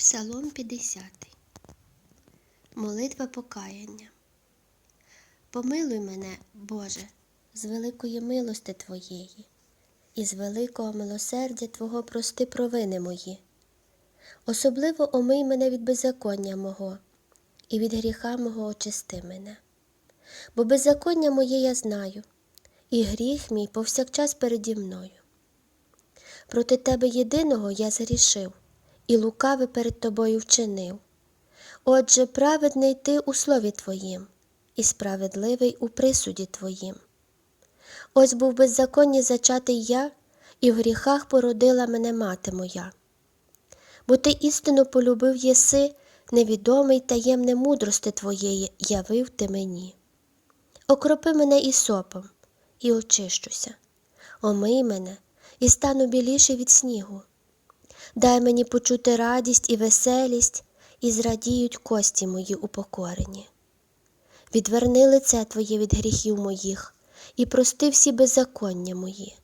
Псалом 50. Молитва покаяння. Помилуй мене, Боже, з великої милости Твоєї, і з великого милосердя Твого прости провини мої. Особливо омий мене від беззаконня мого, і від гріха мого очисти мене. Бо беззаконня моє я знаю, і гріх мій повсякчас переді мною. Проти тебе єдиного я згрішив, і лукаве перед тобою вчинив. Отже, праведний ти у слові Твоїм, і справедливий у присуді Твоїм. Ось був беззаконні зачатий я, і в гріхах породила мене мати моя. Бо ти істину полюбив єси, невідомий таємне мудрости Твоєї явив ти мені. Окропи мене ісопом, і очищуся, омий мене, і стану біліший від снігу. Дай мені почути радість і веселість, і зрадіють кості мої упокорені. Відверни лице Твоє від гріхів моїх, і прости всі беззаконня мої.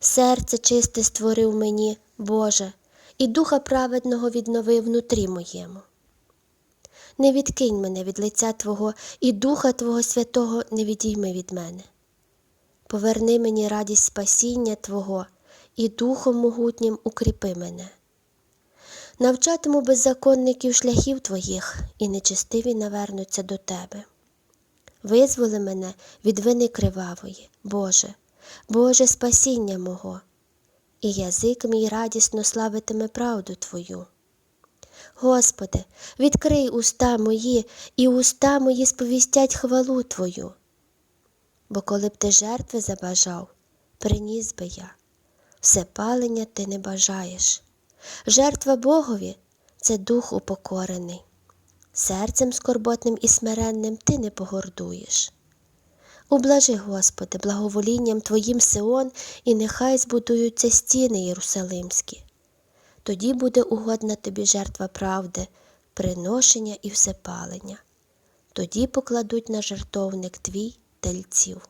Серце чисте створив мені, Боже, і духа праведного віднови внутрі моєму. Не відкинь мене від лиця Твого, і Духа Твого Святого не відійми від мене. Поверни мені радість спасіння Твого, і Духом могутнім укріпи мене. Навчатиму беззаконників шляхів Твоїх, і нечестиві навернуться до Тебе. Визволи мене від вини кривавої, Боже, Боже спасіння мого, і язик мій радісно славитиме правду Твою. Господи, відкрий уста мої, і уста мої сповістять хвалу Твою. Бо коли б ти жертви забажав, приніс би я, все палення ти не бажаєш. Жертва Богові це дух упокорений, серцем скорботним і смиренним ти не погордуєш. Ублажи, Господи, благоволінням Твоїм Сион, і нехай збудуються стіни Єрусалимські. Тоді буде угодна тобі жертва правди, приношення і всепалення. Тоді покладуть на жертовник твій тельців.